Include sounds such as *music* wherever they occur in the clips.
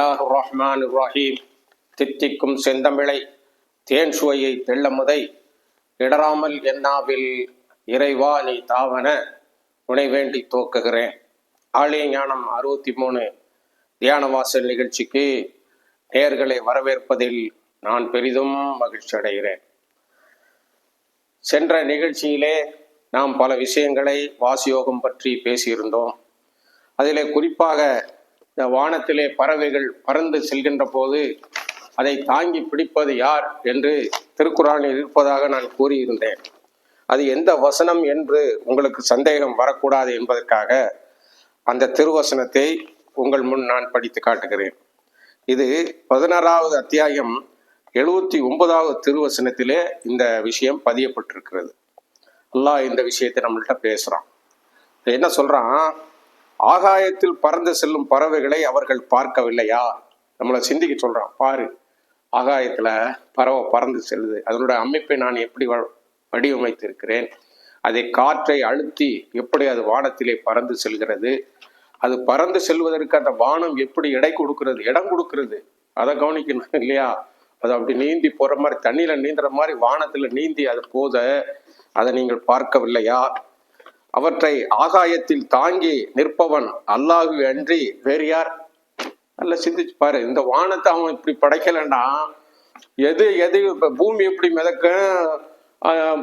பிஸ்மில்லாஹ் ரஹ்மான் ரஹீம் தித்திக்கும் செந்தமிழை தேன் சுவையை தெள்ளமுதை இடராமல் என்னாவில் இறைவா நீ தாவன உனை வேண்டி தோக்குகிறேன். ஆலய ஞானம் அறுபத்தி மூணு தியானவாசல் நிகழ்ச்சிக்கு நேர்களை வரவேற்பதில் நான் பெரிதும் மகிழ்ச்சி அடைகிறேன் சென்ற நிகழ்ச்சியிலே நாம் பல விஷயங்களை வாசியோகம் பற்றி பேசியிருந்தோம். அதிலே குறிப்பாக இந்த வானத்திலே பறவைகள் பறந்து செல்கின்ற போது அதை தாங்கி பிடிப்பது யார் என்று திருக்குறானில் இருப்பதாக நான் கூறியிருந்தேன். அது எந்த வசனம் என்று உங்களுக்கு சந்தேகம் வரக்கூடாது என்பதற்காக அந்த திருவசனத்தை உங்கள் முன் நான் படித்து காட்டுகிறேன். இது பதினாறாவது அத்தியாயம் எழுபத்தி ஒன்பதாவது திருவசனத்திலே இந்த விஷயம் பதியப்பட்டிருக்கிறது. அல்லாஹ் இந்த விஷயத்தை நம்மள்கிட்ட பேசுகிறான் என்ன சொல்கிறான் ஆகாயத்தில் பறந்து செல்லும் பறவைகளை அவர்கள் பார்க்கவில்லையா? நம்மளை சிந்திக்க சொல்கிறான் பாரு ஆகாயத்தில் பறவை பறந்து செல்லுது. அதனுடைய அமைப்பை நான் எப்படி வ- வடிவமைத்திருக்கிறேன்? அதை காற்றை அழுத்தி எப்படி அது வானத்திலே பறந்து செல்கிறது? அது பறந்து செல்வதற்கு அந்த வானம் எப்படி எடை கொடுக்கிறது? இடம் கொடுக்கிறது. அதை கவனிக்கணும் இல்லையா? அது அப்படி நீந்தி போகிற மாதிரி தண்ணியில் நீந்துற மாதிரி வானத்தில் நீந்தி அது போத அதை நீங்கள் பார்க்கவில்லையா? அவற்றை ஆகாயத்தில் தாங்கி நிற்பவன் அல்லாஹு அன்றி வேறு யார்? நல்ல சிந்திச்சு பாரு. இந்த வானத்தை அவன் இப்படி படைக்கலைன்னா எது எது இப்ப பூமி எப்படி மிதக்கும்?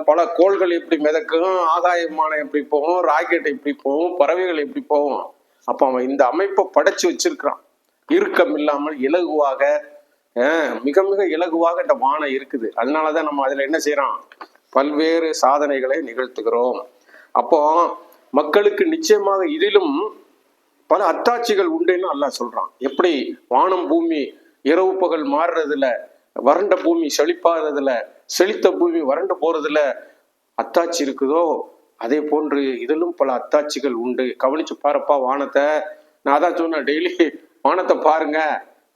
பல கோள்கள் எப்படி மிதக்கும்? ஆகாயமான எப்படி போகும்? ராக்கெட் எப்படி போகும்? பறவைகள் எப்படி போகும்? அப்ப அவன் இந்த அமைப்பை படைச்சு வச்சிருக்கிறான். இறுக்கம் இல்லாமல் இலகுவாக மிக மிக இலகுவாக இந்த வானம் இருக்குது. அதனாலதான் நம்ம அதுல என்ன செய்யறோம்? பல்வேறு சாதனைகளை நிகழ்த்துகிறோம். அப்போ மக்களுக்கு நிச்சயமாக இதிலும் பல அத்தாட்சிகள் உண்டுன்னு அல்லாஹ் சொல்றான். எப்படி? வானம் பூமி இரவு பகல் மாறுறதுல வறண்ட பூமி செழிப்பாகிறதுல செழித்த பூமி வறண்டு போறதுல அத்தாட்சி இருக்குதோ? அதே போன்று இதிலும் பல அத்தாட்சிகள் உண்டு. கவனிச்சு பாருப்பா வானத்தை. நான் அதான் சொன்னேன் டெய்லி வானத்தை பாருங்க.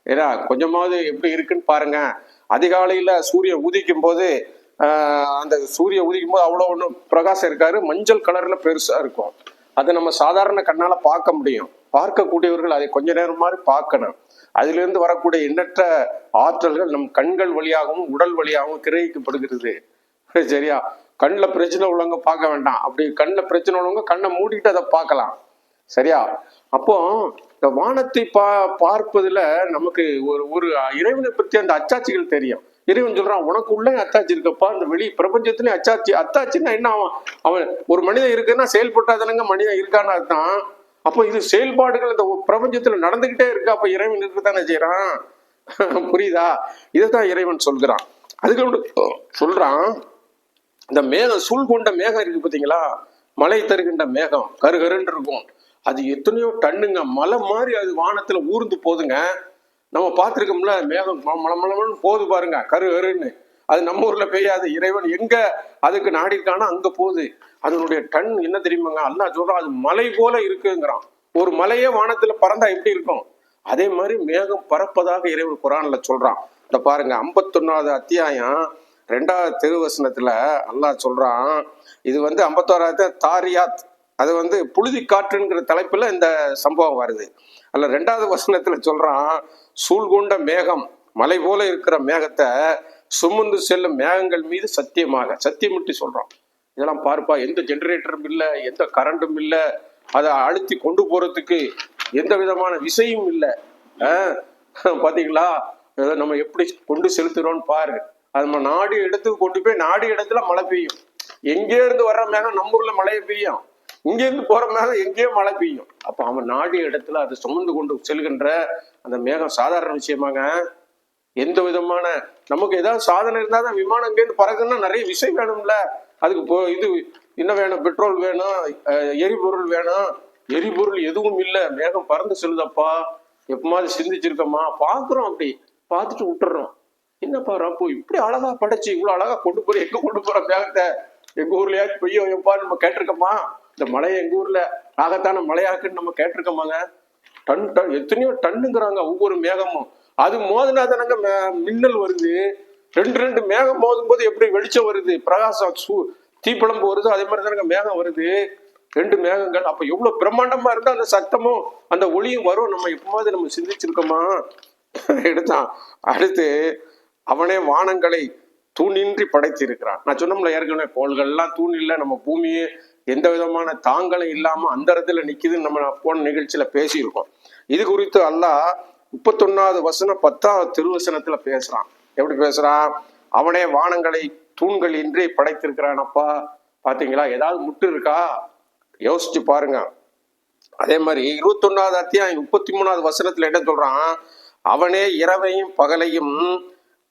ஏதா கொஞ்சமாவது எப்படி இருக்குன்னு பாருங்க. அதிகாலையில சூரியன் உதிக்கும் போது அந்த சூரிய உதிக்கும் போது அவ்வளோ ஒன்றும் பிரகாசம் இருக்காரு மஞ்சள் கலர்ல பெருசா இருக்கும். அதை நம்ம சாதாரண கண்ணால பார்க்க முடியும். பார்க்கக்கூடியவர்கள் அதை கொஞ்ச நேரம் மாதிரி பார்க்கணும். அதிலிருந்து வரக்கூடிய எண்ணற்ற ஆற்றல்கள் நம் கண்கள் வழியாகவும் உடல் வழியாகவும் கிரகிக்கப்படுகிறது. *laughs* சரியா? கண்ணில் பிரச்சனை உள்ளவங்க பார்க்க வேண்டாம். அப்படி கண்ணில் பிரச்சனை உள்ளவங்க கண்ணை மூடிட்டு அதை பார்க்கலாம். சரியா? அப்போ இந்த வானத்தை பா பார்ப்பதுல நமக்கு ஒரு ஒரு இறைவனை பற்றி அந்த அச்சாட்சிகள் தெரியும். இறைவன் சொல்றான் உனக்கு உள்ளே இருக்கப்பா. இந்த வெளி பிரபஞ்சத்திலே அச்சாச்சி அத்தாச்சின்னா என்ன அவன் அவன் ஒரு மனிதன் இருக்குன்னா செயல்பட்டாதானங்க மனிதன் இருக்கான்னு அர்த்தம். அப்போ இது செயல்பாடுகள் இந்த பிரபஞ்சத்துல நடந்துகிட்டே இருக்கு. அப்ப இறைவன் இருக்கத்தானே செய்யறான் *laughs* புரியுதா? இதைத்தான் இறைவன் சொல்கிறான். அதுக்கு சொல்றான் இந்த மேகம் சூழ் கொண்ட மேகம் இருக்கு பாத்தீங்களா மலை தருகின்ற மேகம் கருகருன்னு இருக்கும். அது எத்தனையோ டன்னுங்க மலை மாதிரி அது வானத்துல ஊர்ந்து போதுங்க நம்ம பார்த்துருக்கோம்ல மேகம் ம- போகுது பாருங்க கரு கருன்னு. அது நம்ம ஊர்ல பெய்யாது இறைவன் எங்க அதுக்கு நாடி இருக்கானோ அங்க போகுது. அதனுடைய டன் என்ன தெரியுமாங்க? அல்லா சொல்றான் அது மலை போல இருக்குங்கிறான். ஒரு மலையே வானத்துல பறந்தா எப்படி இருக்கும்? அதே மாதிரி மேகம் பறப்பதாக இறைவன் குரான்ல சொல்றான். இந்த பாருங்க ஐம்பத்தொன்னாவது அத்தியாயம் ரெண்டாவது திருவசனத்துல அல்லாஹ் சொல்றான் இது வந்து ஐம்பத்தோராவது தாரியாத். அது வந்து புழுதி காற்றுங்கிற தலைப்பில் இந்த சம்பவம் வருது. அல்ல ரெண்டாவது வசனத்தில் சொல்கிறான் சூழ்கொண்ட மேகம் மலை போல இருக்கிற மேகத்தை சுமந்து செல்லும் மேகங்கள் மீது சத்தியமாக சத்தியமிட்டு சொல்கிறோம் இதெல்லாம் பார்ப்பா எந்த ஜெனரேட்டரும் இல்லை எந்த கரண்டும் இல்லை அதை அழுத்தி கொண்டு போகிறதுக்கு எந்த விதமான விசையும் இல்லை. பார்த்தீங்களா நம்ம எப்படி கொண்டு செலுத்துகிறோம்னு பாரு. அது நம்ம நாடு இடத்துக்கு கொண்டு போய் நாடு இடத்துல மழை பெய்யும். எங்கே இருந்து வர்ற மேகம் நம்ம ஊரில் மழையை பெய்யும். இங்கேருந்து போற மேகம் எங்கேயோ மழை பெய்யும். அப்ப அவன் நாடு இடத்துல அதை சுமந்து கொண்டு செல்கின்ற அந்த மேகம் சாதாரண விஷயமாங்க. எந்த விதமான நமக்கு ஏதாவது சாதனை இருந்தால் தான் விமானம் இங்கேருந்து பறக்குன்னா நிறைய விஷயம் வேணும்ல. அதுக்கு போ இது என்ன வேணும்? பெட்ரோல் வேணும் எரிபொருள் வேணும். எரிபொருள் எதுவும் இல்லை. மேகம் பறந்து செல்லுதப்பா. எப்பமாவது சிந்திச்சிருக்கோமா? பார்க்குறோம் அப்படி. பார்த்துட்டு விட்டுறோம். என்னப்பா அப்போ இப்படி அழகா படைச்சு இவ்வளோ அழகா கொண்டு போற எங்க கொண்டு போற மேகத்தை? எங்கள் ஊர்லயாச்சும் பெய்யும் எப்பா நம்ம கேட்டிருக்கோமா? இந்த மலையை எங்க ஊர்ல ஆகத்தான மலையாக்குன்னு நம்ம கேட்டிருக்கோமாங்க? டன் டன் எத்தனையோ டன்னுங்கிறாங்க ஒவ்வொரு மேகமும். அது மோதினா தானங்க மின்னல் வருது. ரெண்டு ரெண்டு மேகம் மோதும் போது எப்படி வெளிச்சம் வருது? பிரகாசம் சூ தீப்பிழம்பு வருது அதே மாதிரி தானங்க மேகம் வருது. ரெண்டு மேகங்கள் அப்ப எவ்வளவு பிரம்மாண்டமா இருந்தா அந்த சத்தமும் அந்த ஒளியும் வரும்? நம்ம எப்போது நம்ம சிந்திச்சிருக்கோமா? எடுத்தான். அடுத்து அவனே வானங்களை தூணின்றி படைத்திருக்கிறான். நான் சொன்னோம்ல ஏற்கனவே கோள்கள்லாம் தூண் இல்லை நம்ம பூமியே எந்த விதமான தாங்களும் இல்லாம அந்த இடத்துல நிக்குதுன்னு நம்ம போன நிகழ்ச்சியில பேசியிருக்கோம். இது குறித்து அல்லாஹ் முப்பத்தொன்னாவது வசனம் பத்தாவது திருவசனத்துல பேசுறான். எப்படி பேசுறான்? அவனே வானங்களை தூண்கள் இன்றி படைத்திருக்கிறானப்பா பாத்தீங்களா? ஏதாவது முட்டு இருக்கா? யோசிச்சு பாருங்க. அதே மாதிரி இருபத்தொன்னாவது அத்தியாயம் முப்பத்தி மூணாவது வசனத்துல என்ன சொல்றான்? அவனே இரவையும் பகலையும்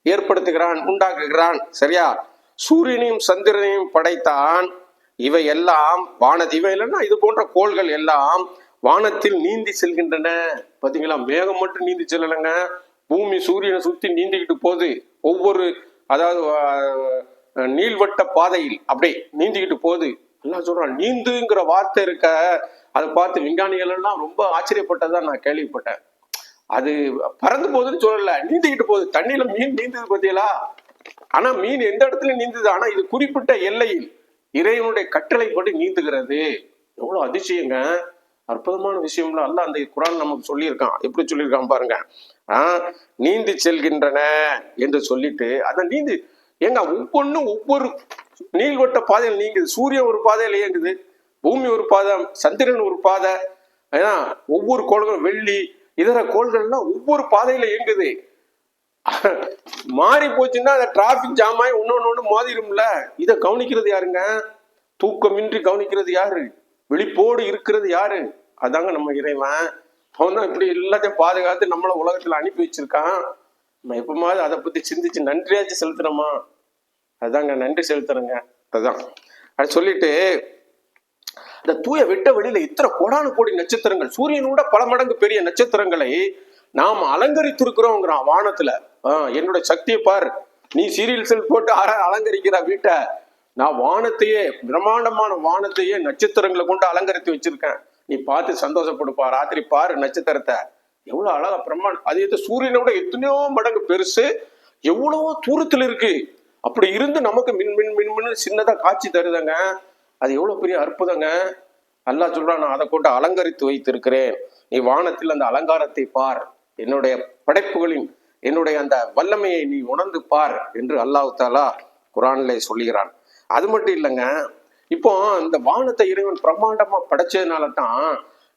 ஏற்படுத்துகிறான் உண்டாக்குகிறான். சரியா? சூரியனையும் சந்திரனையும் படைத்தான். இவை எல்லாம் வானதி இவை இல்லைன்னா இது போன்ற கோள்கள் எல்லாம் வானத்தில் நீந்தி செல்கின்றன. பாத்தீங்களா? மேகம் மட்டும் நீந்தி செல்லலைங்க. பூமி சூரியனை சுத்தி நீந்திக்கிட்டு போகுது. ஒவ்வொரு அதாவது நீள்வட்ட பாதையில் அப்படியே நீந்திக்கிட்டு போகுது. எல்லாம் சொல்றான் நீந்துங்கிற வார்த்தை இருக்க அதை பார்த்து விஞ்ஞானிகள் எல்லாம் ரொம்ப ஆச்சரியப்பட்டதா நான் கேள்விப்பட்டேன். அது பறந்து போகுதுன்னு சொல்லல. நீந்திக்கிட்டு போகுது. தண்ணியில மீன் நீந்தது பாத்தீங்களா? ஆனா மீன் எந்த இடத்துல நீந்துது? ஆனா இது குறிப்பிட்ட எல்லையில். இறைவனுடைய கட்டளைப்படி நீந்துகிறது. எவ்வளவு அதிசயங்க. அற்புதமான விஷயம்ல அல்ல அந்த குரான் நமக்கு சொல்லியிருக்கான். எப்படி சொல்லியிருக்கான் பாருங்க. ஆஹ் நீந்தி செல்கின்றன என்று சொல்லிட்டு அதை நீந்தி ஏங்க ஒவ்வொன்றும் ஒவ்வொரு நீள்வட்ட பாதையில் நீங்குது. சூரியன் ஒரு பாதையில இயங்குது. பூமி ஒரு பாதை சந்திரன் ஒரு பாதை. ஏன்னா ஒவ்வொரு கோள்களும் வெள்ளி இதர கோள்கள்லாம் ஒவ்வொரு பாதையில இயங்குது. மாறி போச்சுன்னா அந்த டிராபிக் ஜாம் ஆகி ஒன்னொன்னு ஒண்ணு மோதிரும்ல இதை கவனிக்கிறது யாருங்க? தூக்கமின்றி கவனிக்கிறது யாரு? வெளிப்போடு இருக்கிறது யாரு? அதாங்க நம்ம இறைவன். அவன் தான் இப்படி எல்லாத்தையும் பாதுகாத்து நம்மளை உலகத்துல அனுப்பி வச்சிருக்கான். நம்ம எப்பமாவது அதை பத்தி சிந்திச்சு நன்றியாச்சும் செலுத்துறோமா அதாங்க நன்றி செலுத்துறேங்க. அதுதான் அது சொல்லிட்டு இந்த தூய வெட்ட வெளியில இத்தனை கோடானு கோடி நட்சத்திரங்கள் சூரியனோட பல மடங்கு பெரிய நட்சத்திரங்களை நாம் அலங்கரித்திருக்கிறோங்கிறான் வானத்துல ஆஹ் என்னோட சக்தியை பார். நீ சீரியல் செல் போட்டு அல- அலங்கரிக்கிற வீட்டை நான் வானத்தையே பிரம்மாண்டமான வானத்தையே நட்சத்திரங்களை கொண்டு அலங்கரித்து வச்சிருக்கேன். நீ பார்த்து சந்தோஷப்படுப்பா ராத்திரி பாரு நட்சத்திரத்தை. எவ்வளவு அழகா பிரம்மாண்டம் அது எது சூரியனை விட எத்தனையோ மடங்கு பெருசு எவ்வளவோ தூரத்துல இருக்கு. அப்படி இருந்து நமக்கு மின் மின் மின் மின் சின்னதா காட்சி தருதங்க. அது எவ்வளவு பெரிய அற்புதங்க. அல்லா சொல்றான் நான் அதை கொண்டு அலங்கரித்து வைத்திருக்கிறேன். நீ வானத்தில் அந்த அலங்காரத்தை பார். என்னுடைய படைப்புகளின் என்னுடைய அந்த வல்லமையை நீ உணர்ந்து பார் என்று அல்லாஹு தாலா குரானிலே சொல்லுகிறான். அது மட்டும் இல்லைங்க இப்போ இந்த வானத்தை இறைவன் பிரம்மாண்டமா படைச்சதுனால தான்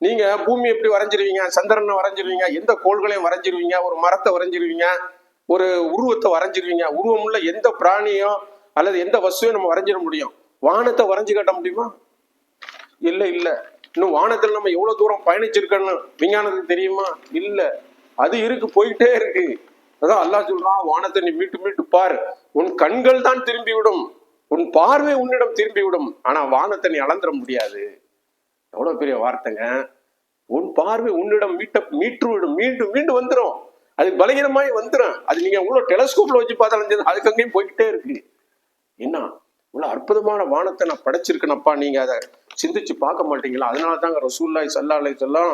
நீங்க பூமி எப்படி வரைஞ்சிருவீங்க சந்திரனை வரைஞ்சிருவீங்க எந்த கோள்களையும் வரைஞ்சிருவீங்க ஒரு மரத்தை வரைஞ்சிருவீங்க ஒரு உருவத்தை வரைஞ்சிருவீங்க உருவமுள்ள எந்த பிராணியோ அல்லது எந்த வசுவையும் நம்ம வரைஞ்சிட முடியும். வானத்தை வரைஞ்சு காட்ட முடியுமா? இல்லை இல்லை. இன்னும் வானத்தில் நம்ம எவ்வளவு தூரம் பயணிச்சிருக்கோன்னு விஞ்ஞானத்துக்கு தெரியுமா? இல்லை. அது இருக்கு போயிட்டே இருக்கு. அதான் அல்லாஹ் சொல்றான் வானத்தை நீ மீட்டு மீட்டு பார். உன் கண்கள் தான் திரும்பி விடும் உன் பார்வை உன்னிடம் திரும்பி விடும் ஆனா வானத்தை நீ அளந்துட முடியாது. எவ்வளவு பெரிய வார்த்தைங்க. உன் பார்வை உன்னிடம் மீட்ட மீட்டு விடும் மீண்டும் மீண்டும் வந்துடும் அது பலகீனமாய் வந்துடும் அது நீங்க இவ்வளவு டெலஸ்கோப்ல வச்சு பார்த்தாலும் அதுக்கு அங்கேயும் போய்கிட்டே இருக்கு. என்ன? இவ்வளவு அற்புதமான வானத்தை நான் படைச்சிருக்கேனப்பா. நீங்க அதை சிந்திச்சு பார்க்க மாட்டீங்களா? அதனால தாங்க ரசூல்லாய் சல்லா அலை சொல்லம்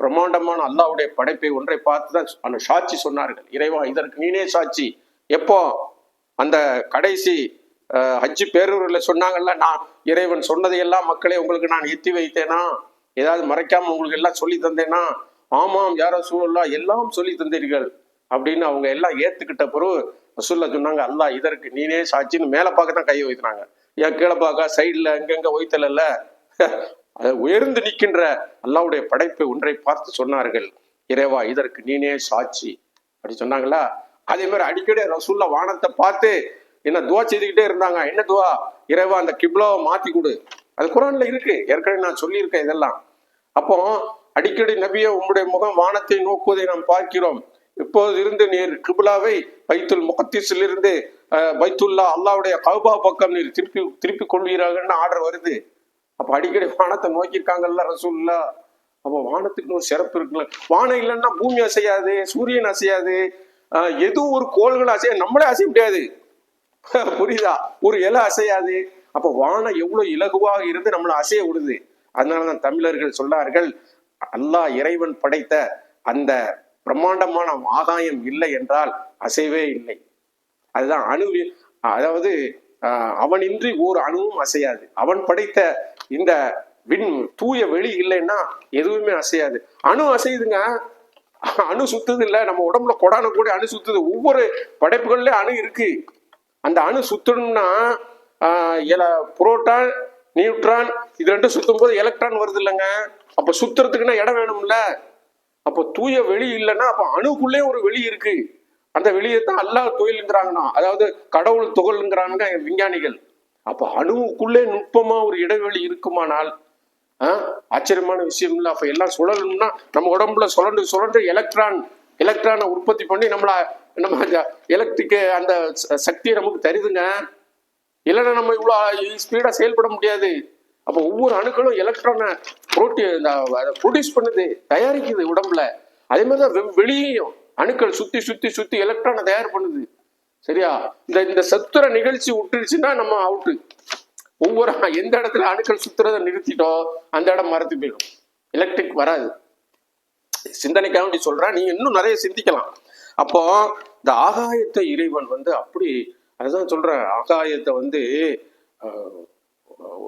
பிரம்மாண்டமான அல்லாவுடைய படைப்பை ஒன்றை பார்த்து தான் அந்த சாட்சி சொன்னார்கள். இறைவா இதற்கு நீனே சாட்சி. எப்போ? அந்த கடைசி அஹ், பேரூரில் சொன்னாங்கல்ல நான் இறைவன் சொன்னதையெல்லாம் மக்களே உங்களுக்கு நான் எத்தி வைத்தேனா? ஏதாவது மறைக்காம உங்களுக்கு எல்லாம் சொல்லி தந்தேனா? ஆமாம் யாரோ சூழல்லா எல்லாம் சொல்லி தந்தீர்கள். அப்படின்னு அவங்க எல்லாம் ஏத்துக்கிட்ட பிறகு ரசூல்லா சொன்னாங்க அல்லாஹ் இதற்கு நீனே சாட்சின்னு மேலே பார்க்க தான் கையை வைத்தினாங்க ஏன் கீழே பார்க்க? சைடில் எங்கெங்க வைத்தல உயர்ந்து நிற்கின்ற அல்லாவுடைய படைப்பை ஒன்றை பார்த்து சொன்னார்கள். இறைவா இதற்கு நீனே சாட்சி. அப்படி சொன்னாங்களா? அதே மாதிரி அடிக்கடி ரசூல்ல வானத்தை பார்த்து என்ன துவா செய்துக்கிட்டே இருந்தாங்க. என்ன துவா? இறைவா அந்த கிப்லாவை மாத்தி கொடு. அது குரான்ல இருக்கு. ஏற்கனவே நான் சொல்லியிருக்கேன் இதெல்லாம். அப்போ அடிக்கடி நபிய உம்முடைய முகம் வானத்தை நோக்குவதை நாம் பார்க்கிறோம். இப்போது இருந்து நீர் கிபுலாவை பைத்துல் முகத்தீஸில் இருந்து பைத்துல்லா அல்லாவுடைய கவுபா பக்கம் நீர் திருப்பி திருப்பி கொள்வீராகன்னு ஆர்டர் வருது. அப்போ அடிக்கடி வானத்தை நோக்கியிருக்காங்கல்ல ரசூல்லா அப்போ வானத்துக்கு ஒரு சிறப்பு இருக்குல்ல. வானம் இல்லைன்னா பூமி அசையாது சூரியன் அசையாது. எதுவும் ஒரு கோள்கள் அசைய நம்மளே அசைய முடியாது. *laughs* புரியுதா? ஒரு இலை அசையாது. அப்போ வானம் எவ்வளோ இலகுவாக இருந்து நம்மளை அசைய விடுது. அதனாலதான் தமிழர்கள் சொன்னார்கள் அல்லாஹ் இறைவன் படைத்த அந்த பிரம்மாண்டமான ஆகாயம் இல்லை என்றால் அசைவே இல்லை. அதுதான் அணு அதாவது அவனின்றி ஓர் அணுவும் அசையாது. அவன் படைத்த இந்த விண் தூய வெளி இல்லைன்னா எதுவுமே அசையாது. அணு அசையுதுங்க. அணு சுத்துது இல்லை. நம்ம உடம்புல கொடான கூட அணு சுத்துது. ஒவ்வொரு படைப்புகள்லயும் அணு இருக்கு. அந்த அணு சுத்தணும்னா எல- புரோட்டான் நியூட்ரான் இது ரெண்டும் சுத்தும் போது எலக்ட்ரான் வருது இல்லைங்க. அப்ப சுத்துறதுக்குன்னா இடம் வேணும்ல. அப்போ தூய வெளி இல்லைன்னா அப்ப அணுக்குள்ளே ஒரு வெளி இருக்கு. அந்த வெளியே தான் அல்லா தொழிலுங்கிறாங்கன்னா அதாவது கடவுள் துகள்ங்கிறாங்க விஞ்ஞானிகள். அப்போ அணுவுக்குள்ளே நுட்பமா ஒரு இடைவெளி இருக்குமானால் ஆச்சரியமான விஷயம் இல்லை. அப்ப எல்லாம் சுழலணும்னா நம்ம உடம்புல சுழண்டு சுழண்டு எலக்ட்ரான் எலக்ட்ரானை உற்பத்தி பண்ணி நம்மள நம்ம அந்த அந்த ச- சக்தியை நமக்கு தருதுங்க. இல்லைன்னா நம்ம இவ்வளோ ஸ்பீடாக செயல்பட முடியாது. அப்போ ஒவ்வொரு அணுக்களும் எலக்ட்ரானை புரோட்டி இந்த ப்ரொடியூஸ் பண்ணுது தயாரிக்குது உடம்புல. அதே மாதிரி தான் வெ- வெளியேயும். அணுக்கள் சுத்தி சுத்தி சுத்தி எலக்ட்ரானை தயார் பண்ணுது. சரியா? இந்த இந்த சத்துர நிகழ்ச்சி விட்டுருச்சுன்னா நம்ம அவுட்டு ஒவ்வொரு எந்த இடத்துல அணுக்கள் சுத்துறதை நிறுத்திட்டோம் அந்த இடம் மறந்து போயிடும். எலக்ட்ரிக் வராது. சிந்தனைக்காக வேண்டி சொல்றேன் நீங்க இன்னும் நிறைய சிந்திக்கலாம். அப்போ இந்த ஆகாயத்தை இறைவன் வந்து அப்படி அதுதான் சொல்றேன் ஆகாயத்தை வந்து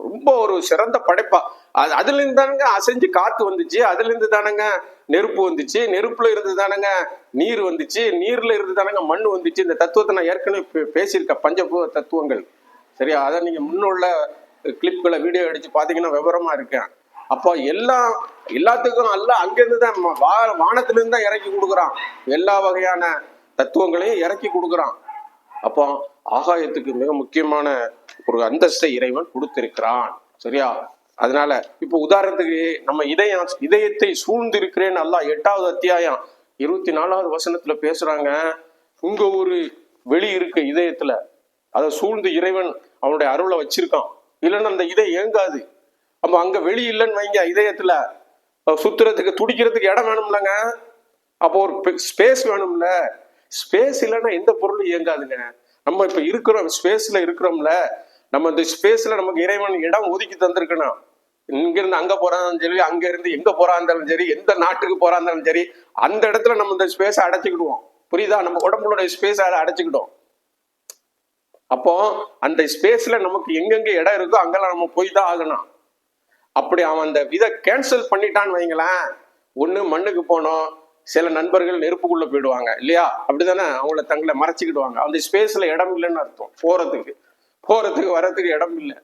ரொம்ப ஒரு சிறந்த படைப்பா. அது அதுல இருந்து தானங்க அசைஞ்சு காத்து வந்துச்சு. அதுல இருந்து தானங்க நெருப்பு வந்துச்சு. நெருப்புல இருந்து தானங்க நீர் வந்துச்சு. நீர்ல இருந்து தானங்க மண் வந்துச்சு. இந்த தத்துவத்தை நான் ஏற்கனவே பே- பேசியிருக்கேன். பஞ்சபூத தத்துவங்கள். சரியா? அதை நீங்க முன்னுள்ள கிளிப்களை வீடியோ அடிச்சு பாத்தீங்கன்னா விவரமா இருக்கேன். அப்போ எல்லாம் எல்லாத்துக்கும் அல்ல அங்கிருந்து தான் வா வானத்திலிருந்து தான் இறக்கி கொடுக்குறான். எல்லா வகையான தத்துவங்களையும் இறக்கி கொடுக்குறான். அப்போ ஆகாயத்துக்கு மிக முக்கியமான ஒரு அந்தஸ்தை இறைவன் கொடுத்திருக்கிறான். சரியா? அதனால இப்போ உதாரணத்துக்கு நம்ம இதயம் இதயத்தை சூழ்ந்திருக்கிறேன்னு அல்லாஹ் எட்டாவது அத்தியாயம் இருபத்தி நாலாவது வசனத்துல பேசுறாங்க. உங்க ஒரு வெளி இருக்கு இதயத்துல. அதை சூழ்ந்து இறைவன் அவனுடைய அருளை வச்சிருக்கான். இல்லைன்னா அந்த இதயம் ஏங்காது. அப்ப அங்க வெளி இல்லைன்னு வைங்க இதயத்துல. சுத்துறதுக்கு துடிக்கிறதுக்கு இடம் வேணும்லங்க. அப்போ ஒரு ஸ்பேஸ் வேணும்ல. ஸ்பேஸ் இல்லைன்னா எந்த பொருளும் இயங்காதுங்க நம்ம இப்ப இருக்கிறோம் ஸ்பேஸ்ல இருக்கிறோம்ல நம்ம இந்த ஸ்பேஸ்ல நமக்கு இறைவன் இடம் ஒதுக்கி தந்திருக்கணும். இங்கிருந்து அங்கே அங்க போறாலும் சரி அங்க இருந்து எங்க இருந்தாலும் சரி எந்த நாட்டுக்கு போகிறா இருந்தாலும் சரி அந்த இடத்துல நம்ம இந்த ஸ்பேஸை அடைச்சிக்கிடுவோம். புரியுதா? நம்ம உடம்புடைய ஸ்பேஸை அடைச்சிக்கிட்டோம். அப்போ அந்த ஸ்பேஸ்ல நமக்கு எங்கெங்க இடம் இருக்கோ அங்கெல்லாம் நம்ம போய் தான் ஆகணும். அப்படி அவன் அந்த விதை கேன்சல் பண்ணிட்டான்னு வைங்களேன். ஒன்று மண்ணுக்கு போனோம் சில நண்பர்கள் நெருப்புக்குள்ள போயிடுவாங்க இல்லையா? அப்படிதானே அவங்கள தங்களை மறைச்சிக்கிடுவாங்க. அந்த ஸ்பேஸ்ல இடம் இல்லைன்னு அர்த்தம். போறதுக்கு. போறதுக்கு வர்றதுக்கு இடம் இல்லை.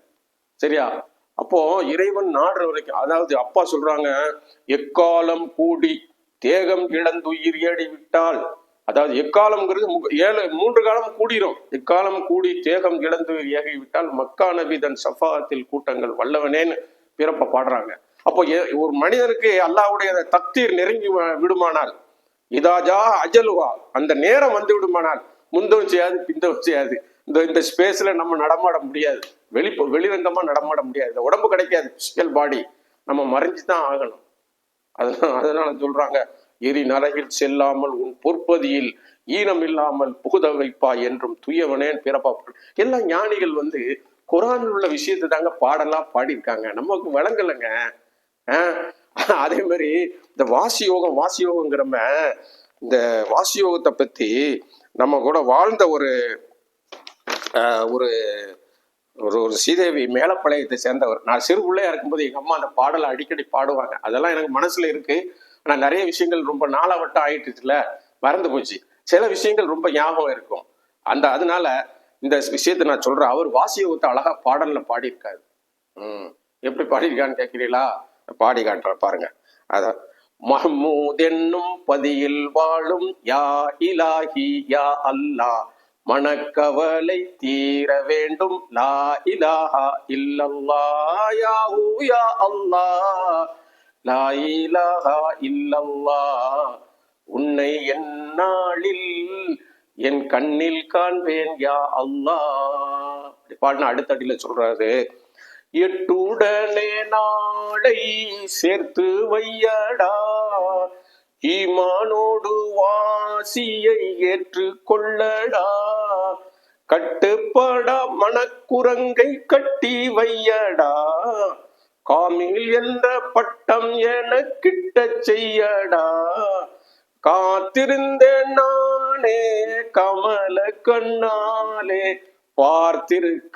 சரியா? அப்போ இறைவன் நாடுற வரைக்கும் அதாவது அப்பா சொல்றாங்க எக்காலம் கூடி தேகம் இழந்துயிர் ஏடி விட்டால் அதாவது எக்காலம்ங்கிறது மு- ஏழு மூன்று காலம் கூடிரும். எக்காலம் கூடி தேகம் இழந்து ஏகி விட்டால் மக்கான தன் சஃபாத்தில் கூட்டங்கள் வல்லவனேன்னு பிறப்ப பாடுறாங்க. அப்போ ஒரு மனிதனுக்கு அல்லாவுடைய தக்தீர் நெருங்கி வ- விடுமானால் இதாஜா அஜலுவா அந்த நேரம் வந்து விடுமானால் முந்தவும் செய்யாது பிந்தவும் செய்யாது. இந்த இந்த ஸ்பேஸ்ல நம்ம நடமாட முடியாது. வெளி வெளிரங்கமா நடமாட முடியாது. இந்த உடம்பு கிடைக்காது பிசிக்கல் பாடி நம்ம மறைஞ்சு தான் ஆகணும். அதனால அதனால சொல்றாங்க எரி நரகில் செல்லாமல் உன் பொற்பதியில் ஈனம் இல்லாமல் புகுத வைப்பா என்றும் துயவனேன் பிறப்பா. எல்லா ஞானிகள் வந்து குரானில் உள்ள விஷயத்தை தாங்க பாடலா பாடியிருக்காங்க. நமக்கு விளங்கலைங்க அதே மாதிரி இந்த வாசி யோகம் வாசி யோகங்கிறம இந்த வாசி யோகத்தை பற்றி நம்ம கூட வாழ்ந்த ஒரு ஒரு ஒரு ஒரு சீதேவி மேலப்பாளையத்தை சேர்ந்தவர். நான் சிறு பிள்ளையா இருக்கும்போது எங்கள் அம்மா அந்த பாடலை அடிக்கடி பாடுவாங்க. அதெல்லாம் எனக்கு மனசில் இருக்குது ஆனால் நிறைய விஷயங்கள் ரொம்ப நாளாவட்டம் ஆயிட்டுச்சுல மறந்து போச்சு. சில விஷயங்கள் ரொம்ப ஞாபகம் இருக்கும். அந்த அதனால இந்த விஷயத்தை நான் சொல்றேன். அவர் வாசியோகத்தை அழகா பாடல்ல பாடியிருக்காரு. ம். எப்படி பாடியிருக்கான்னு கேட்கிறீங்களா பாடி காட்டுற பாருங்க. அதான் மஹமூத் என்னும் பதியில் வாழும் யா இலாஹி யா அல்லாஹ் மனக்கவலை தீர வேண்டும். லா இலாஹா இல்லல்லா யா யா அல்லாஹ் லா இலாஹா இல்லல்லா உன்னை எந்நாளில் என் கண்ணில் காண்பேன் யா அல்லா. பாடின அடுத்த சொல்றாரு. எட்டுடனே நாளை சேர்த்து வையடா. ஈமானோடு வாசியை ஏற்று கொள்ளடா கட்டுப்படா மணக்குரங்கை கட்டி வையடா. காமில் என்ற பட்டம் என கிட்ட செய்யடா. காத்திருந்தேன் நானே கமல கண்ணாலே. பார்த்திருக்கவாராய்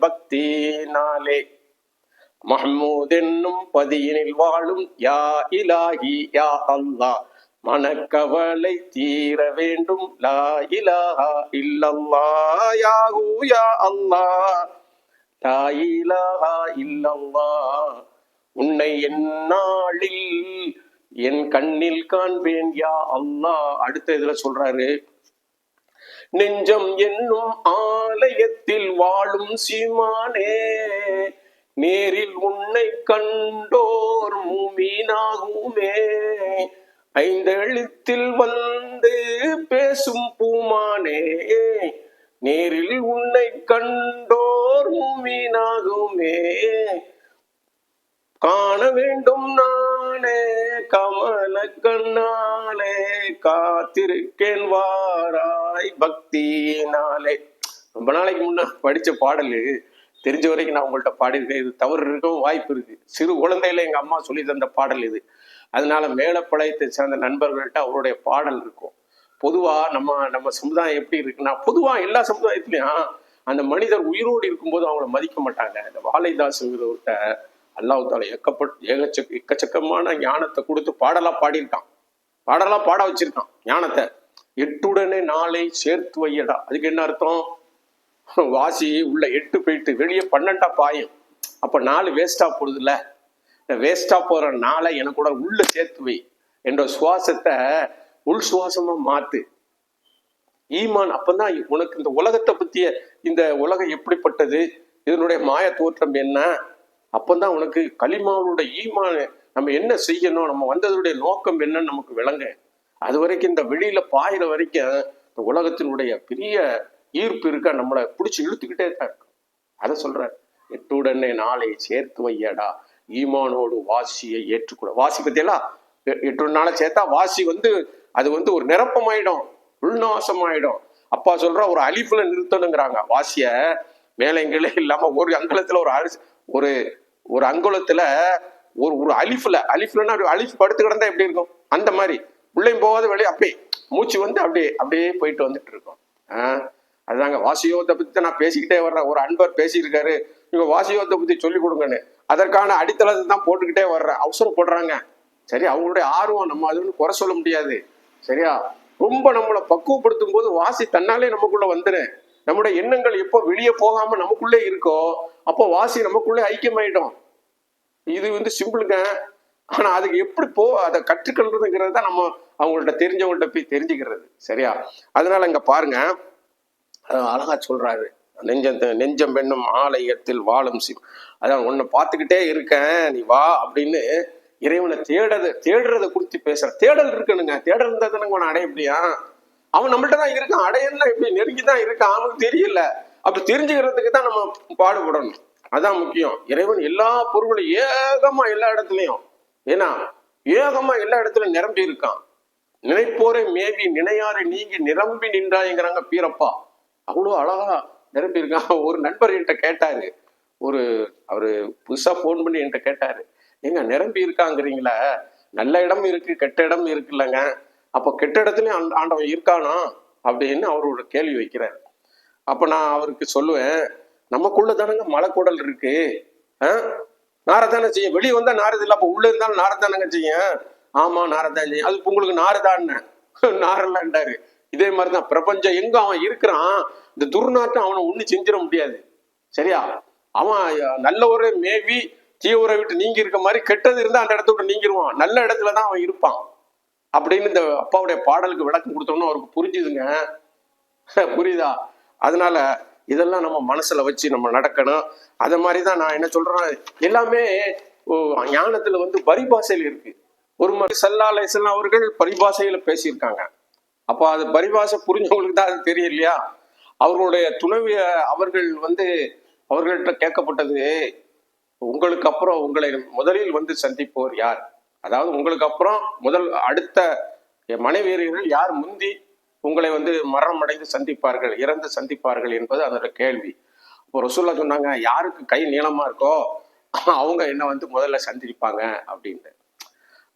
பக்தினாலே. மஹ்மூத் என்னும் பதியினில் வாழும் யா இலாஹி யா அல்லா. மனக்கவலை தீர வேண்டும். லா இலாஹா இல்லல்லா யாஹூ யா அல்லாஹ் லா இலாஹா இல்லல்லா. உன்னை என்னாளில் என் கண்ணில் காண்பேன் யா அல்லா. அடுத்த இதுல சொல்றாரு. நெஞ்சம் என்னும் ஆலயத்தில் வாழும் சீமானே நேரில் உன்னை கண்டோர் மூமீனாகுமே. ஐந்தெழுத்தில் வந்து பேசும் பூமானே நேரில் உன்னை கண்டோர் மூமீனாகுமே. காண வேண்டும் நானே கமல கண்ணாலே காத்திருக்கேன் வாராய் பக்தியினாலே. ரொம்ப நாளைக்கு முன்ன படிச்ச பாடல் தெரிஞ்ச வரைக்கும் நான் உங்கள்கிட்ட பாடியிருக்கேன். இது தவறு இருக்கவும் வாய்ப்பு இருக்கு. சிறு குழந்தையில எங்க அம்மா சொல்லி தந்த பாடல் இது. அதனால மேலப்பழையத்தை சேர்ந்த நண்பர்கள்ட்ட அவருடைய பாடல் இருக்கும். பொதுவா நம்ம நம்ம சமுதாயம் எப்படி இருக்குன்னா பொதுவா எல்லா சமுதாயத்திலையும் அந்த மனிதர் உயிரோடு இருக்கும்போது அவங்கள மதிக்க மாட்டாங்க. இந்த வாழைதாசுங்கிறவர்கிட்ட அல்லாஹால ஏக்கப்பட்டு எக்கப்பட் ஏகச்சக்க எக்கச்சக்கமான ஞானத்தை கொடுத்து பாடலாக பாடியிருக்கான். பாடலாக பாட வச்சிருக்கான் ஞானத்தை. எட்டுடனே நாளை சேர்த்து வையடா. அதுக்கு என்ன அர்த்தம்? *laughs* வாசி உள்ள எட்டு போயிட்டு வெளியே பன்னெண்டா பாயும். அப்போ நாலு வேஸ்டாக போடுதுல்ல? இந்த வேஸ்டாக போகிற நாளை எனக்கு கூட உள்ள சேர்த்து வை என்ற சுவாசத்தை உள் சுவாசமாக மாற்று ஈமான் அப்பதான் உனக்கு இந்த உலகத்தை பற்றிய இந்த உலகம் எப்படிப்பட்டது? இதனுடைய மாய தோற்றம் என்ன? அப்போதான் உனக்கு களிமாவுடைய ஈமான நம்ம என்ன செய்யணும் நம்ம வந்ததுடைய நோக்கம் என்னன்னு நமக்கு விளங்க. அது வரைக்கும் இந்த வெளியில பாயிற வரைக்கும் இந்த உலகத்தினுடைய பெரிய ஈர்ப்பு இருக்கா நம்மளை பிடிச்சி இழுத்துக்கிட்டே தான் இருக்கும் அதை சொல்றார் எட்டுடனே நாளை சேர்த்து வையடா ஈமானோடு வாசியை ஏற்றுக்கூட. வாசி பத்தியெல்லாம் எட்டு நாளை சேர்த்தா வாசி வந்து அது வந்து ஒரு நிரப்பமாயிடும் உள்நாசமாயிடும். அப்பா சொல்ற ஒரு அழிப்புல நிறுத்தணுங்கிறாங்க. வாசிய மேலைங்களே இல்லாம ஒரு அங்கலத்துல ஒரு அரிசி ஒரு ஒரு அங்குலத்துல ஒரு ஒரு அலிஃப்ல அலிஃப்லன்னா ஒரு அலிஃப் படுத்து கிடந்தா எப்படி இருக்கும்? அந்த மாதிரி. உள்ளேயும் போகாத வெளியே அப்படியே மூச்சு வந்து அப்படியே அப்படியே போயிட்டு வந்துட்டு இருக்கும். ஆஹ் அதுதாங்க. வாசியோகத்தை பத்தி தான் நான் பேசிக்கிட்டே வர்றேன். ஒரு அன்பர் பேசியிருக்காரு. இவங்க வாசியோகத்தை பத்தி சொல்லி கொடுங்கன்னு. அதற்கான அடித்தளத்தை தான் போட்டுக்கிட்டே வர்றேன். அவசரம் போடுறாங்க. சரி அவங்களுடைய ஆர்வம் நம்ம அது குறை சொல்ல முடியாது. சரியா? ரொம்ப நம்மளை பக்குவப்படுத்தும் போது வாசி தன்னாலே நமக்குள்ள வந்துடும் நம்முடைய எண்ணங்கள் எப்போ வெளியே போகாம நமக்குள்ளே இருக்கோ அப்போ வாசி நமக்குள்ளே ஐக்கியமாயிட்டோம் இது வந்து சிம்பிளுங்க. ஆனா அதுக்கு எப்படி போ அதை கற்றுக்கொள்றதுங்கிறது தான் நம்ம அவங்கள்ட்ட தெரிஞ்சவங்கள்ட்ட போய் தெரிஞ்சுக்கிறது. சரியா? அதனால இங்க பாருங்க. அழகா சொல்றாரு. நெஞ்சம் நெஞ்சம் பெண்ணும் ஆலயத்தில் வாழும் சிம் அதான் உன்னை பார்த்துக்கிட்டே இருக்கேன் நீ வா அப்படின்னு இறைவனை தேடது தேடுறதை குறித்து பேசுற தேடல் இருக்கணுங்க. தேடல் இருந்தா தானே உன அடைய முடியா அவன் நம்மள்ட்ட தான் இருக்கான். அடையன்னா இப்படி நெருங்கி தான் இருக்கான்? அவனுக்கு தெரியல. அப்ப தெரிஞ்சுக்கிறதுக்கு தான் நம்ம பாடுபடணும். அதான் முக்கியம். இறைவன் எல்லா பொருளும் ஏகமா எல்லா இடத்துலையும் ஏன்னா ஏகமா எல்லா இடத்துலயும் நிரம்பி இருக்கான். நினைப்போரை மேவி நினையாறு நீங்கி நிரம்பி நின்றாய்ங்கிறாங்க பீரப்பா. அவ்வளோ அழகா நிரம்பி இருக்கான். ஒரு நண்பர் என்கிட்ட கேட்டாரு. ஒரு அவரு புதுசா ஃபோன் பண்ணி என்கிட்ட கேட்டாரு. ஏங்க நிரம்பி இருக்காங்கிறீங்களா. நல்ல இடம் இருக்கு கெட்ட இடம் இருக்குல்லங்க. அப்போ கெட்ட இடத்துலயும் ஆண்டவன் இருக்கானா அப்படின்னு அவர் ஒரு கேள்வி வைக்கிறார். அப்ப நான் அவருக்கு சொல்லுவேன் நமக்குள்ள தானங்க மலைக்குடல் இருக்கு. நாரதானே செய்யும். வெளியே வந்தா நாரது இல்லை. அப்ப உள்ள இருந்தாலும் நாரதானங்க செய்யும். ஆமா நாரதான் செய்யும். அது உங்களுக்கு நாரதான்னு *laughs* நாரலாண்டாரு இதே மாதிரிதான். பிரபஞ்சம் எங்க அவன் இருக்கிறான்? இந்த துர்நாற்றம் அவனை ஒண்ணு செஞ்சிட முடியாது. சரியா? அவன் நல்ல ஒரு மேவி தீவிர விட்டு நீங்கி இருக்க மாதிரி கெட்டது இருந்தா அந்த இடத்த விட்டு நீங்கிருவான். நல்ல இடத்துல தான் அவன் இருப்பான். அப்படின்னு இந்த அப்பாவுடைய பாடலுக்கு விளக்கம் கொடுத்தோம்னா அவருக்கு புரிஞ்சுதுங்க. புரியுதா? அதனால இதெல்லாம் நம்ம மனசுல வச்சு நம்ம நடக்கணும். அதை மாதிரி தான் நான் என்ன சொல்றேன் எல்லாமே ஓ, ஞானத்துல வந்து பரிபாஷையில் இருக்கு. ஒரு மாதிரி சல்லா அலைசல்லாம் அவர்கள் பரிபாஷையில பேசியிருக்காங்க. அப்போ அது பரிபாஷை புரிஞ்சவங்களுக்கு தான் அது தெரியும் இல்லையா? அவர்களுடைய துணைவிய அவர்கள் வந்து அவர்கள்ட்ட கேட்கப்பட்டது உங்களுக்கு அப்புறம் உங்களை முதலில் வந்து சந்திப்போர் யார்? அதாவது உங்களுக்கு அப்புறம் முதல் அடுத்த மனைவியர்கள் யார் முந்தி உங்களை வந்து மரணம் அடைந்து சந்திப்பார்கள் இறந்து சந்திப்பார்கள் என்பது அதோட கேள்வி. இப்போ ரசூல்லா சொன்னாங்க யாருக்கு கை நீளமா இருக்கோ அவங்க என்ன வந்து முதல்ல சந்திப்பாங்க? அப்படின்ட்டு.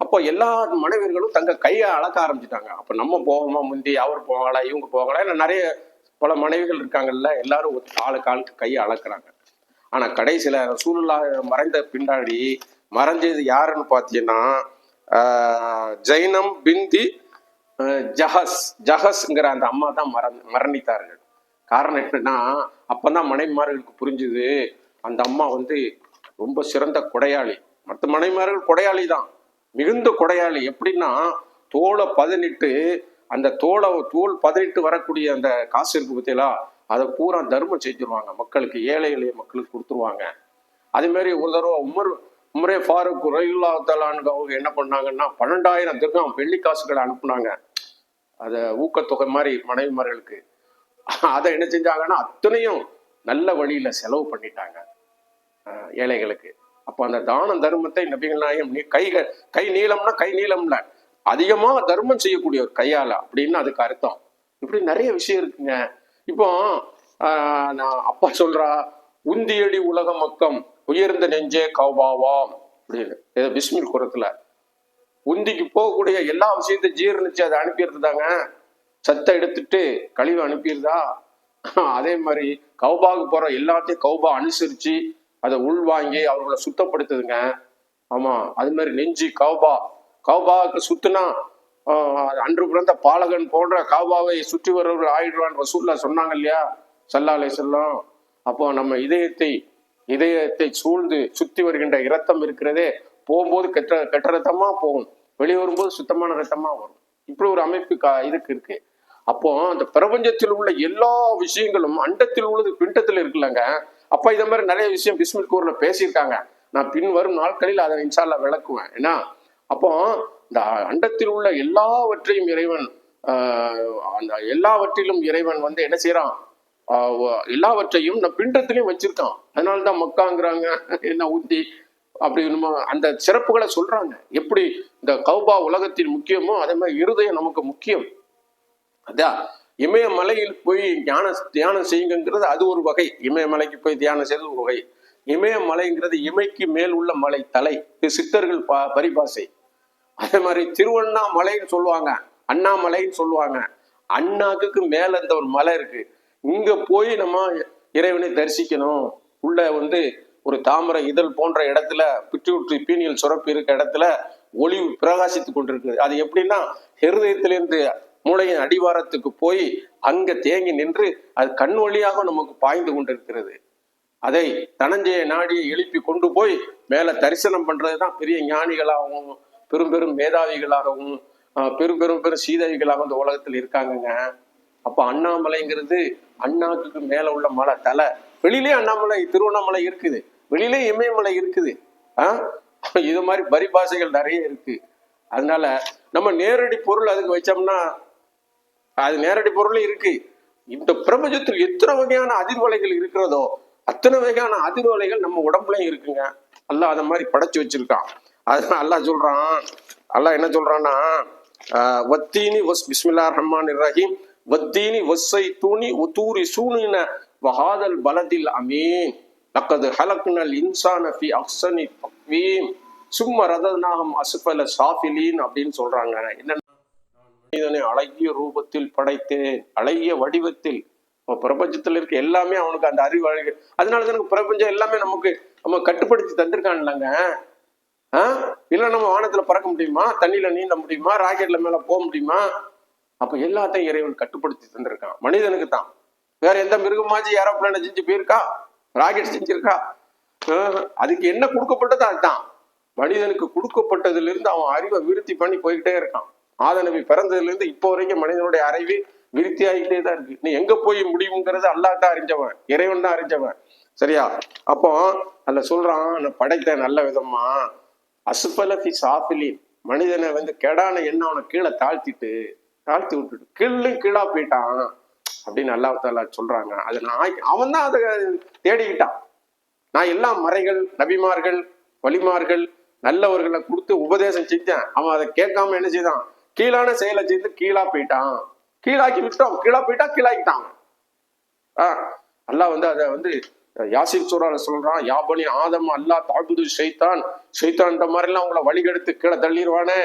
அப்போ எல்லா மனைவியர்களும் தங்க கையை அளக்க ஆரம்பிச்சிட்டாங்க. அப்போ நம்ம போகமா முந்தி அவர் போகலாம் இவங்க போகலாம் இல்லை நிறைய பல மனைவிகள் இருக்காங்கல்ல எல்லாரும் ஒரு ஆளுக்கு ஆளுக்கு கையை அளக்குறாங்க. ஆனா கடைசியில ரசூல்லா மறைந்த பின்னாடி மறைஞ்சது யாருன்னு பார்த்தீங்கன்னா ஜைனம் பிந்தி ஜஹஸ். ஜஹஸ்ங்கிற அந்த அம்மா தான் மரண மரணித்தார்கள். காரணம் என்னன்னா அப்பதான் மனைவிமார்களுக்கு புரிஞ்சுது அந்த அம்மா வந்து ரொம்ப சிறந்த கொடையாளி. மற்ற மனைவிமார்கள் கொடையாளி தான். மிகுந்த கொடையாளி. எப்படின்னா தோலை பதனிட்டு அந்த தோலை தோல் பதனிட்டு வரக்கூடிய அந்த காசு இருக்கு பத்தியலா அதை பூரா தர்மம் செஞ்சிருவாங்க. மக்களுக்கு ஏழை எளிய மக்களுக்கு கொடுத்துருவாங்க. அதே மாதிரி ஒரு தடவை உமர் உமரே ஃபாரூக் ரயில்லா தலான்னு அவங்க என்ன பண்ணாங்கன்னா பன்னெண்டாயிரம் திருக்கம் வெள்ளி காசுகளை அனுப்புனாங்க. அதை ஊக்கத்தொகை மாதிரி மனைவிமார்களுக்கு. அதை என்ன செஞ்சாங்கன்னா அத்தனையும் நல்ல வழியில செலவு பண்ணிட்டாங்க அஹ் ஏழைகளுக்கு. அப்போ அந்த தான தர்மத்தை நபிகள் நாயம் நீ கை கை நீளம்னா கை நீளம்ல. அதிகமா தர்மம் செய்யக்கூடிய ஒரு கையால அப்படின்னு அதுக்கு அர்த்தம். இப்படி நிறைய விஷயம் இருக்குங்க. இப்போ ஆஹ், நான் அப்பா சொல்றா உந்தியடி உலக மக்கம் உயர்ந்த நெஞ்சே கௌபாவாம் அப்படின்னு ஏதோ பிஸ்மில் குரத்துல உந்திக்கு போகக்கூடிய எல்லா விஷயத்தையும் ஜீரணிச்சு அதை அனுப்பிடுறதாங்க சத்தை எடுத்துட்டு கழிவு அனுப்பிடுதா *laughs* அதே மாதிரி கௌபாவுக்கு போற எல்லாத்தையும் கௌபா அனுசரிச்சு அதை உள்வாங்கி அவர்களை சுத்தப்படுத்துதுங்க. ஆமா அது மாதிரி நெஞ்சு கௌபா. கௌபாவுக்கு சுத்தினா அன்று பிறந்த பாலகன் போன்ற கௌபாவை சுற்றி வருவர்கள் ஆயிடுவான் ரசூல்லா சொன்னாங்க இல்லையா? சல்லா அலை செல்லம் அப்போ நம்ம இதயத்தை இதயத்தை சூழ்ந்து சுத்தி வருகின்ற இரத்தம் இருக்கிறதே போகும்போது கெட்ட கெட்ட ரத்தமா போகும். வெளியே வரும்போது சுத்தமான ரத்தமா வரும். இப்படி ஒரு அமைப்பு கா இதுக்கு இருக்கு. அப்போ அந்த பிரபஞ்சத்தில் உள்ள எல்லா விஷயங்களும் அண்டத்தில் உள்ளது பிண்டத்தில் இருக்குல்லங்க. அப்ப இதை மாதிரி நிறைய விஷயம் பிஸ்மில் கூர்ல பேசியிருக்காங்க. நான் பின் வரும் நாட்களில் அதை இன்ஷால்லா விளக்குவேன். ஏன்னா அப்போ இந்த அண்டத்தில் உள்ள எல்லாவற்றையும் இறைவன் ஆஹ், அந்த எல்லாவற்றிலும் இறைவன் வந்து என்ன செய்யறான் எல்லாவற்றையும் நம்ம பிண்டத்திலையும் வச்சிருக்கான். அதனால்தான் மக்காங்கிறாங்க என்ன ஊத்தி அப்படி அந்த சிறப்புகளை சொல்றாங்க. எப்படி இந்த கௌபா உலகத்தின் முக்கியமோ அதே மாதிரி இருதயம் நமக்கு முக்கியம். அதான் இமயமலையில் போய் தியான தியானம் செய்யுங்கிறது அது ஒரு வகை. இமயமலைக்கு போய் தியானம் செய்யறது ஒரு வகை. இமயமலைங்கிறது இமைக்கு மேல் உள்ள மலை தலை. இது சித்தர்கள் பா பரிபாசை. அதே மாதிரி திருவண்ணாமலைன்னு சொல்லுவாங்க. அண்ணாமலைன்னு சொல்லுவாங்க. அண்ணாக்கு மேல இந்த ஒரு மலை இருக்கு. இங்க போய் நம்ம இறைவனை தரிசிக்கணும். உள்ள வந்து ஒரு தாமரை இதழ் போன்ற இடத்துல பிற்றுற்று பீனியல் சுரப்பு இருக்க இடத்துல ஒளி பிரகாசித்து கொண்டிருக்கிறது. அது எப்படின்னா ஹிருதயத்திலிருந்து மூளையின் அடிவாரத்துக்கு போய் அங்க தேங்கி நின்று அது கண் வழியாக நமக்கு பாய்ந்து கொண்டிருக்கிறது. அதை தனஞ்சய நாடியை எழுப்பி கொண்டு போய் மேல தரிசனம் பண்றதுதான் பெரிய ஞானிகளாகவும் பெரும் பெரும் மேதாவிகளாகவும் பெரும் பெரும் பெரும் சீதவிகளாகவும் இந்த உலகத்தில் இருக்காங்கங்க. அப்ப அண்ணாமலைங்கிறது அண்ணாக்கு மேல உள்ள மலை தலை. வெளியிலே அண்ணாமலை திருவண்ணாமலை இருக்குது. வெளியிலே இமயமலை இருக்குது. ஆஹ் இது மாதிரி பரிபாஷைகள் நிறைய இருக்கு. அதனால நம்ம நேரடி பொருள் அதுக்கு வச்சோம்னா அது நேரடி பொருளும் இருக்கு. இந்த பிரபஞ்சத்தில் எத்தனை வகையான அதிர்வலைகள் இருக்கிறதோ அத்தனை வகையான அதிர்வலைகள் நம்ம உடம்புலயும் இருக்குங்க. அல்லாஹ் அதை மாதிரி படைச்சு வச்சிருக்கான். அதுதான் அல்லாஹ் சொல்றான். அல்லாஹ் என்ன சொல்றான்னா ஆஹ், வத்தீனி வஸ் பிஸ்மில்லா ரஹ்மான் ரஹீம். வத்தீனி வஸ்ஸை தூணி உத்தூரி சூனின வஹாதல் பலதில் அமீன். லக்கது ஹலக்னல் இன்சான ஃபி அஹ்சனி தக்வீம். சும்ம ரதநாகம் அசுஃபல சாஃபிலீன் அப்படின்னு சொல்றாங்க. என்ன மனிதனை அழகிய ரூபத்தில் படைத்தேன். அழகிய வடிவத்தில். பிரபஞ்சத்தில் இருக்க எல்லாமே அவனுக்கு அந்த அறிவு அழகு. அதனால தான் பிரபஞ்சம் எல்லாமே நமக்கு நம்ம கட்டுப்படுத்தி தந்திருக்கான்லங்க. ஆ? இல்லை நம்ம வானத்துல பறக்க முடியுமா? தண்ணியில நீந்த முடியுமா? ராக்கெட்ல மேல போக முடியுமா? அப்ப எல்லாத்தையும் இறைவன் கட்டுப்படுத்தி தந்திருக்கான். மனிதனுக்கு தான் வேற எந்த மிருகமாச்சு ஏரோப்ளேனை செஞ்சு போயிருக்கா? ராக்கெட் செஞ்சிருக்கா? அதுக்கு என்ன கொடுக்கப்பட்டதோ அதுதான். மனிதனுக்கு கொடுக்கப்பட்டதுல இருந்து அவன் அறிவை விருத்தி பண்ணி போய்கிட்டே இருக்கான். ஆதனவி பிறந்ததுல இருந்து இப்போ வரைக்கும் மனிதனுடைய அறிவு விருத்தி ஆகிட்டே தான் இருக்கு. நீ எங்க போய் முடியுங்கிறது அல்லா தான் அறிஞ்சவன் இறைவன் தான் அறிஞ்சவன். சரியா? அப்போ அதுல சொல்றான் நான் படைத்தேன் நல்ல விதமா. அசுபலபி சாஃபிலின். மனிதனை வந்து கெடான எண்ணம் அவனை கீழே தாழ்த்திட்டு தாழ்த்தி விட்டுட்டு கீழே கீழா போயிட்டான் அப்படின்னு அல்லாஹ் தாலா சொல்றாங்க. அது நான் அவன் தான் அதை தேடிக்கிட்டான். நான் எல்லா மறைகள் நபிமார்கள் வலிமார்கள் நல்லவர்களை கொடுத்து உபதேசம் செஞ்சேன். அவன் அதை கேட்காம என்ன செய்தான்? கீழான செயலை செய்து கீழா போயிட்டான். கீழாக்கி விட்டோம். கீழா போயிட்டா கீழாக்கிட்டான். ஆஹ் அல்லாஹ் வந்து அதை வந்து யாசிப் சூறால சொல்றான் யாபனி ஆதம் அல்லாஹ் தாக்குது ஷைத்தான். இந்த மாதிரிலாம் உங்களை வழிகெடுத்து கீழே தள்ளிடுவானே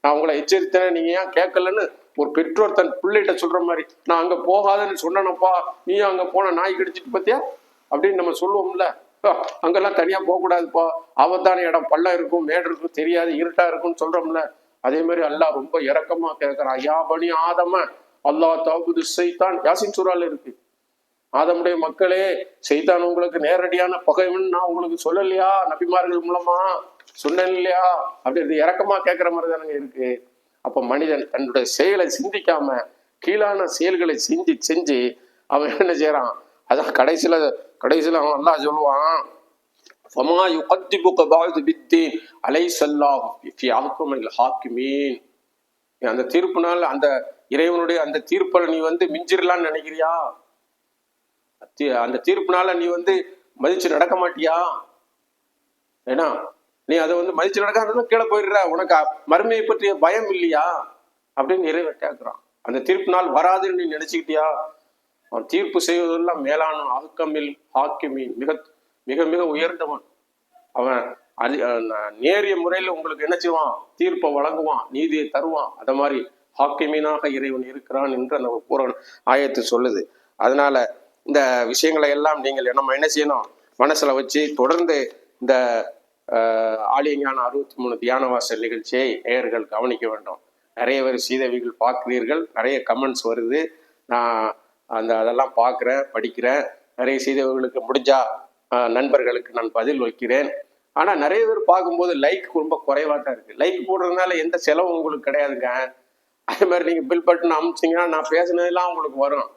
நான் உங்களை எச்சரித்தேன். நீங்க ஏன் கேட்கலன்னு ஒரு பெற்றோர் தன் பிள்ளைகிட்ட சொல்ற மாதிரி நான் அங்க போகாதன்னு சொன்னனப்பா நீ அங்க போன நாய் கடிச்சிட்டு பத்தியா? அப்படின்னு நம்ம சொல்லுவோம்ல. அங்கெல்லாம் தனியா போக கூடாதுப்பா ஆபத்தான இடம் பள்ளம் இருக்கும் மேடு இருக்கும் தெரியாது இருட்டா இருக்கும்னு சொல்றோம்ல. அதே மாதிரி அல்லாஹ் ரொம்ப இறக்கமா கேட்கிறான். யா பனி ஆதம அல்லாஹ் தாபுது சைத்தான் யாசின் சூறால இருக்கு. ஆதமுடைய மக்களே செய்தான் உங்களுக்கு நேரடியான பகைவன் நான் உங்களுக்கு சொல்லலையா? நபிமார்கள் மூலமா சொன்னேன் இல்லையா? அப்படி இறக்கமா கேட்கிற மாதிரி தானங்க இருக்கு. அப்ப மனிதன் தன்னுடைய செயலை சிந்திக்காம கீழான செயல்களை செஞ்சு செஞ்சு அவன் என்ன செய்யறான் அதான் கடைசியில கடைசியில அவன் நல்லா சொல்லுவான் ஃபமா யுகத்திபுக பாது பித்தீன் அலைசல்லாஹ் ஃபி ஹாக்கிமீன். அந்த தீர்ப்பு நாள் அந்த இறைவனுடைய அந்த தீர்ப்பை நீ வந்து மிஞ்சிடலான்னு நினைக்கிறியா? அந்த தீர்ப்புனால நீ வந்து மதிச்சு நடக்க மாட்டியா? ஏன்னா நீ அதை வந்து மதிச்சு நடக்காததும் கீழே போயிடுற. உனக்கு அ- மறுமையை பற்றிய பயம் இல்லையா? அப்படின்னு இறைவன் கேட்கிறான். அந்த தீர்ப்பு நாள் வராதுன்னு நீ நினைச்சுக்கிட்டியா? அவன் தீர்ப்பு செய்வதெல்லாம் மேலான ஆக்கமில் ஹாக்கிமீன் மிக மிக மிக உயர்ந்தவன். அவன் அது நேரிய முறையில் உங்களுக்கு என்ன செய்வான்? தீர்ப்பை வழங்குவான் நீதியை தருவான். அதை மாதிரி ஹாக்கிமீனாக இறைவன் இருக்கிறான் என்று அந்த பூரன் ஆயத்து சொல்லுது. அதனால இந்த விஷயங்களை எல்லாம் நீங்கள் நம்ம என்ன செய்யணும்? மனசுல வச்சு தொடர்ந்து இந்த ஆலியஞான அறுபத்தி மூணு தியான வாசல் நிகழ்ச்சியை நேயர்கள் கவனிக்க வேண்டும். நிறைய பேர் சீதவிகள் பார்க்குறீர்கள். நிறைய கமெண்ட்ஸ் வருது. நான் அந்த அதெல்லாம் பார்க்குறேன் படிக்கிறேன். நிறைய சீதவிகளுக்கு முடிஞ்சா நண்பர்களுக்கு நான் பதில் வைக்கிறேன். ஆனால் நிறைய பேர் பார்க்கும்போது லைக் ரொம்ப குறைவா தான் இருக்குது லைக் போடுறதுனால எந்த செலவும் உங்களுக்கு கிடையாதுங்க. அதே மாதிரி நீங்கள் பில் பட்டன் அமிச்சிங்கன்னா நான் பேசுனதெல்லாம் உங்களுக்கு வரும்.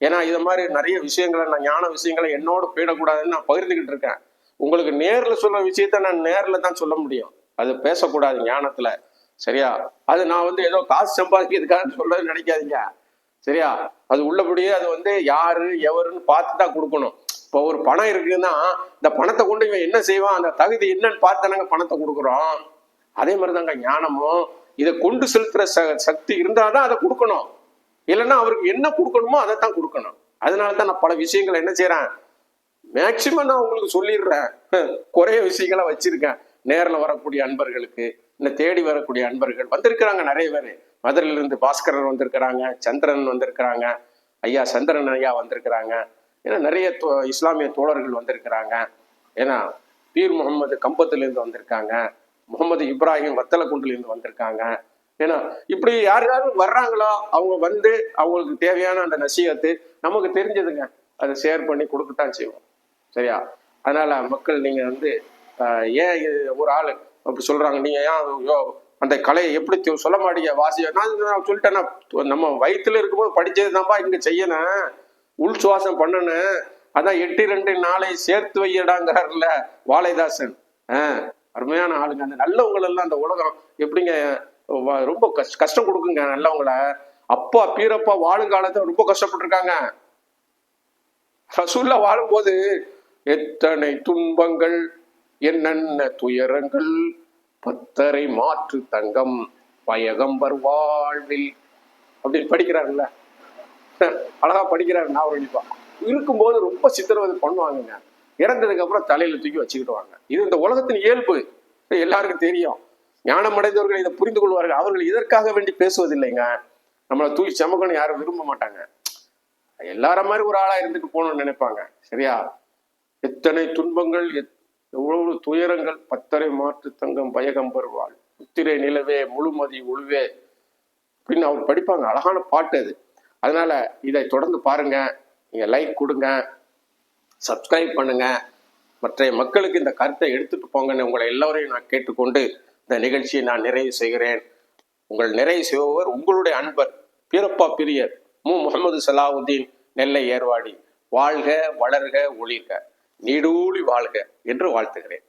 ஏன்னா இது மாதிரி நிறைய விஷயங்களை நான் ஞான விஷயங்களை என்னோட போயிடக்கூடாதுன்னு நான் பகிர்ந்துக்கிட்டு இருக்கேன். உங்களுக்கு நேரில் சொல்ல விஷயத்த நான் நேரில் தான் சொல்ல முடியும். அது பேசக்கூடாது ஞானத்துல. சரியா? அது நான் வந்து ஏதோ காசு சம்பாதிக்கிறதுக்காக சொல்ல நினைக்காதீங்க. சரியா? அது உள்ளபடியே அது வந்து யாரு எவருன்னு பார்த்து தான் கொடுக்கணும். இப்போ ஒரு பணம் இருக்குன்னா இந்த பணத்தை கொண்டு இவன் என்ன செய்வான்? அந்த தகுதி என்னன்னு பார்த்து நாங்கள் பணத்தை கொடுக்குறோம். அதே மாதிரி தாங்க ஞானமும். இதை கொண்டு செலுத்துற ச சக்தி இருந்தாதான் அதை கொடுக்கணும். இல்லைன்னா அவருக்கு என்ன கொடுக்கணுமோ அதை தான் கொடுக்கணும். அதனால தான் நான் பல விஷயங்களை என்ன செய்கிறேன் மேக்சிமம் நான் உங்களுக்கு சொல்லிடுறேன். குறைய விஷயங்களை வச்சிருக்கேன். நேரில் வரக்கூடிய அன்பர்களுக்கு இந்த தேடி வரக்கூடிய அன்பர்கள் வந்திருக்கிறாங்க நிறைய பேர். மதுரையில இருந்து பாஸ்கரன் வந்திருக்கிறாங்க சந்திரன் வந்திருக்கிறாங்க ஐயா சந்திரன் ஐயா வந்திருக்கிறாங்க. ஏன்னா நிறைய தோ- இஸ்லாமிய தோழர்கள் வந்திருக்கிறாங்க. ஏன்னா பீர் முகமது கம்பத்துலேருந்து வந்திருக்காங்க. முகமது இப்ராஹிம் வத்தலக்குண்டுலேருந்து வந்திருக்காங்க. ஏன்னா இப்படி யார் யாரும் வர்றாங்களோ அவங்க வந்து அவங்களுக்கு தேவையான அந்த நசீகத்து நமக்கு தெரிஞ்சதுங்க. அதை ஷேர் பண்ணி கொடுக்கத்தான் செய்வோம். சரியா? அதனால மக்கள் நீங்க வந்து ஏன் இது ஒரு ஆள்? அப்படி சொல்றாங்க. நீங்க ஏன் யோ அந்த கலையை எப்படி சொல்ல மாட்டீங்க வாசி நான் நான் சொல்லிட்டேன்னா நம்ம வயிற்றுல இருக்கும்போது படித்தது தான்ப்பா இங்க செய்யணும். உள் சுவாசம் பண்ணணும். அதான் எட்டு ரெண்டு நாளை சேர்த்து வையடாங்கிறார்ல வாழைதாசன். ஆ அருமையான ஆளுங்க. அந்த நல்லவங்க எல்லாம் அந்த உலகம் எப்படிங்க ரொம்ப கஷ்- கஷ்டம் கொடுக்குங்க நல்லவங்கள. அப்பா பீரப்பா வாழும் காலத்தை ரொம்ப கஷ்டப்பட்டிருக்காங்க. ரசூல்ல வாழும்போது எத்தனை துன்பங்கள் என்னென்ன துயரங்கள்? பத்தரை மாற்று தங்கம் பயகம்பர் வாழ்வில் அப்படின்னு படிக்கிறாருல்ல. அழகா படிக்கிறாரு நாவரணிப்பா இருக்கும்போது ரொம்ப சித்திரவதை பண்ணுவாங்கங்க. இறந்ததுக்கு அப்புறம் தலையில தூக்கி வச்சுக்கிடுவாங்க. இது இந்த உலகத்தின் இயல்பு. எல்லாருக்கும் தெரியும். ஞானம் அடைந்தவர்கள் இதை புரிந்து கொள்வார்கள். அவர்கள் இதற்காக வேண்டி பேசுவதில்லைங்க. நம்மளை தூக்கி சமக்கணும் யாரும் விரும்ப மாட்டாங்க. எல்லார மாதிரி ஒரு ஆளா இருந்துட்டு போகணும்னு நினைப்பாங்க. சரியா? எத்தனை துன்பங்கள் எத்- எவ்வளவு துயரங்கள் பத்தரை மாற்று தங்கம் பயகம்பர் வாழ். புத்திரை நிலவே முழுமதி உழுவே. அப்படின்னு அவர் படிப்பாங்க. அழகான பாட்டு அது. அதனால இதை தொடர்ந்து பாருங்க. நீங்க லைக் கொடுங்க. சப்ஸ்கிரைப் பண்ணுங்க. மற்ற மக்களுக்கு இந்த கருத்தை எடுத்துட்டு போங்கன்னு உங்களை எல்லோரையும் நான் கேட்டுக்கொண்டு இந்த நிகழ்ச்சியை நான் நிறைவு செய்கிறேன். உங்கள் நிறைவு செய்பவர் உங்களுடைய அன்பர் பீரப்பா பிரியர் மு. முகமது சலாவுதீன் நெல்லை ஏர்வாடி. வாழ்க வளர்க ஒளிர்க. நீடூழி வாழ்க என்று வாழ்த்துகிறேன்.